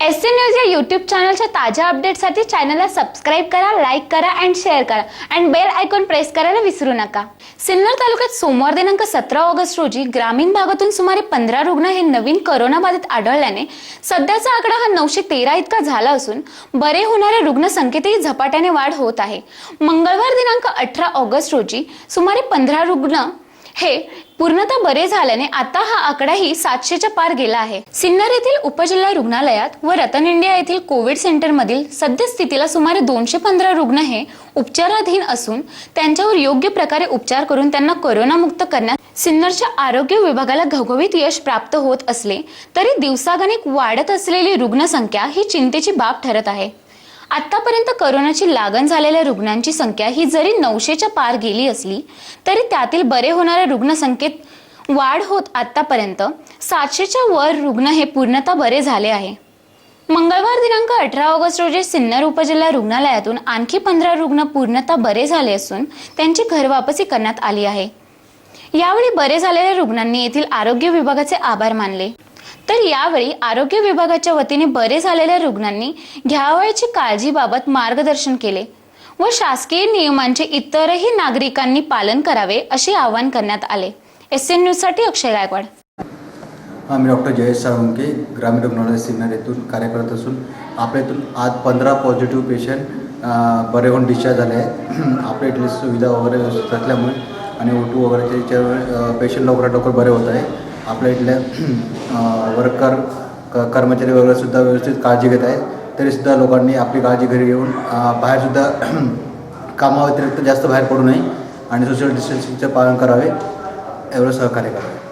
S C news या YouTube चॅनलच्या ताज्या अपडेटसाठी चॅनलला सबस्क्राईब करा लाईक करा अँड शेअर करा. अँड बेल आयकॉन प्रेस करायला विसरू नका. सिन्नर तालुक्यात सोमवार दिनांक सतरा ऑगस्ट रोजी ग्रामीण भागातून सुमारे पंधरा रुग्ण हे नवीन करोनाबाधित आढळल्याने सध्याचा आकडा हा नऊशे तेरा इतका झाला असून बरे होणाऱ्या रुग्णसंख्येतही झपाट्याने वाढ होत आहे. मंगळवार दिनांक अठरा ऑगस्ट रोजी सुमारे पंधरा रुग्ण हे पूर्णतः बरे झाल्याने आता हा आकडाही सातशेच्या पार गेला आहे. सिन्नर येथील उपजिल्हा रुग्णालयात व रतन इंडिया येथील कोविड सेंटर मधील सद्यस्थितीला सुमारे दोनशे पंधरा रुग्ण हे उपचाराधीन असून त्यांच्यावर योग्य प्रकारे उपचार करून त्यांना कोरोनामुक्त करण्यात सिन्नरच्या आरोग्य विभागाला घवघवीत यश प्राप्त होत असले तरी दिवसागणिक वाढत असलेली रुग्णसंख्या ही चिंतेची बाब ठरत आहे. आतापर्यंत करोनाची लागण झालेल्या रुग्णांची संख्या ही जरी नऊशेच्या पार गेली असली तरी त्यातील बरे होणाऱ्या रुग्णसंख्येत वाढ होत आतापर्यंत सातशेच्या वर रुग्ण हे पूर्णतः बरे झाले आहे. मंगळवार दिनांक अठरा ऑगस्ट रोजी सिन्नर उपजिल्हा रुग्णालयातून आणखी पंधरा रुग्ण पूर्णतः बरे झाले असून त्यांची घरवापसी करण्यात आली आहे. यावेळी बरे झालेल्या रुग्णांनी येथील आरोग्य विभागाचे आभार मानले. तर यावेळी आरोग्य विभागाच्या वतीने बरे झालेल्या रुग्णांनी घ्यावयाची काळजीबाबत मार्गदर्शन केले व शासकीय नियमांचे इतरही नागरिकांनी पालन करावे असे आवाहन करण्यात आले. एस एन न्यूजसाठी अक्षय गायकवाड. हां मी डॉक्टर जयेश साळुंके ग्रामीण रुग्णालय सिन्नर येथून कार्य करत असून आपल्या इथून आज पंधरा पॉझिटिव्ह पेशंट बरे होऊन डिस्चार्ज झाले आहेत. आपल्या इथली सुविधा वगैरे असल्यामुळे आणि ओटू वगैरे पेशंट लवकरात लवकर बरे होत आहे आपल्या इथल्या वर्कर क कर्मचारी वगैरेसुद्धा व्यवस्थित काळजी घेत आहेत. तरीसुद्धा लोकांनी आपली काळजी घरी घेऊन बाहेरसुद्धा कामाव्यतिरिक्त जास्त बाहेर पडू नये आणि सोशल डिस्टन्सिंगचे पालन करावे. एवढं सहकार्य करावे.